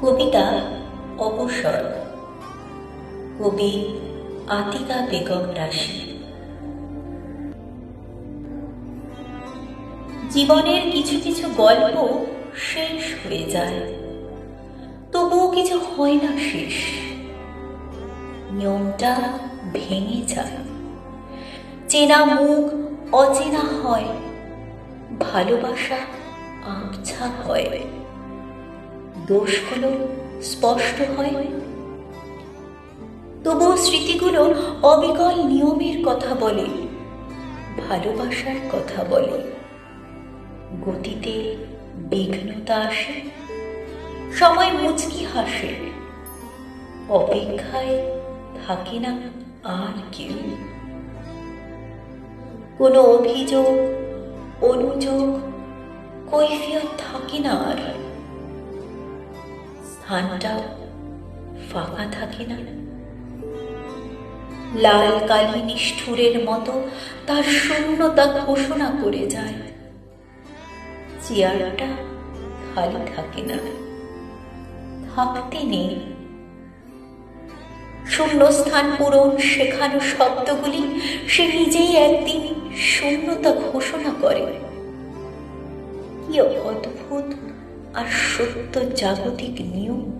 কবিতা অবসর কবি আতিকা বেগম রাশি। জীবনের কিছু কিছু গল্প শেষ হয়ে যায়। তবুও কিছু হয় না শেষ। নিয়মটা ভেঙে যায়। চেনা মুখ অচেনা হয়। ভালোবাসা আবছা হয়। দোষগুলো স্পষ্ট হয়। তবুও স্মৃতিগুলো অবিকল নিয়মের কথা বলে, ভালোবাসার কথা বলে। গতিতে বিঘ্নতা আসে, সময় মুচকি হাসে, অপেক্ষায় থাকে না আর কেউ। কোনো অভিযোগ, অনুযোগ, কৈফিয়ত থাকে না আর। স্থানটা ফাঁকা থাকে না। লাল কালি নিষ্ঠুরের মতো তার শূন্যতা ঘোষণা করে যায়। চেয়ারটা খালি থাকে না। থাকতে নেই। শূন্যস্থান পূরণ শেখানো শব্দগুলি সে নিজেই একদিন শূন্যতা ঘোষণা করে। কি অদ্ভুত আর সত্য জাগতিক নিয়ম।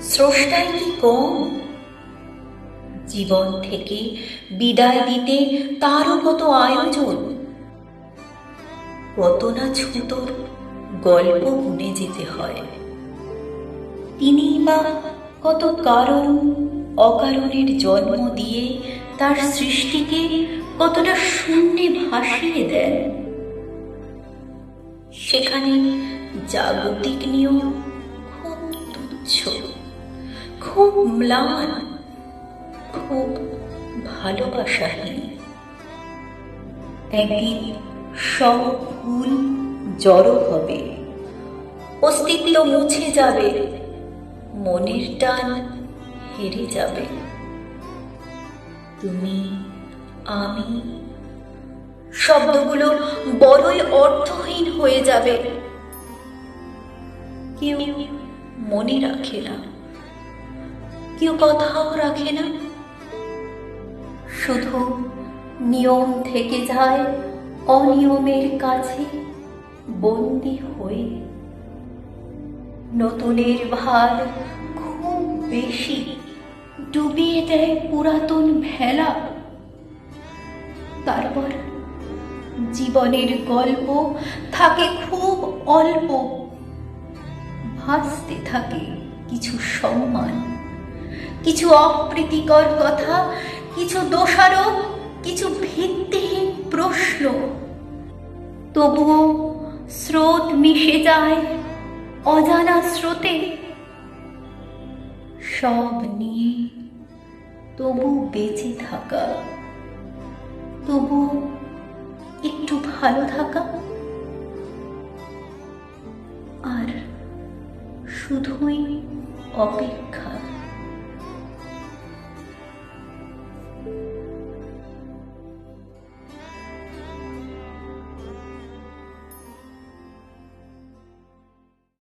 স্রষ্টাই কি কম? জীবন থেকে বিদায় দিতে তারও কত আয়োজন? কত না ছুতোর গল্প গুনে যেতে হয়। তিনি বা কত কারণ অকারণের জন্ম দিয়ে তার সৃষ্টিকে কতটা শূন্যে ভাসিয়ে দেন? সেখানে জাগতিক নিয়ম খুব তুচ্ছ, খুব ম্লান, খুব ভালোবাসাহীন। একদিন সব ভুল জড়ো হবে, অস্তিত্ব মুছে যাবে, মনের টান হেরে যাবে। তুমি, আমি, শব্দগুলো বড়ই হয়ে যাবে। কেউ মনে রাখে না। কেউ কথাও রাখে না। শুধু নিয়ম থেকে যায়, অনিয়মের কাছে বন্দি হয়ে। নতুনের ভার খুব বেশি, ডুবিয়ে দেয় পুরাতন ভেলা। তারপর জীবনের গল্প থাকে খুব অল্প। ভাসতে থাকে কিছু সম্মান, কিছু অপ্রীতিকর কথা, কিছু দোষারোপ, কিছু ভিত্তিহীন প্রশ্ন। তবুও স্রোত মিশে যায় অজানা স্রোতে। সব নিয়ে তবু বেঁচে থাকা, তবু ভালো থাকা আর শুধুই অপেক্ষা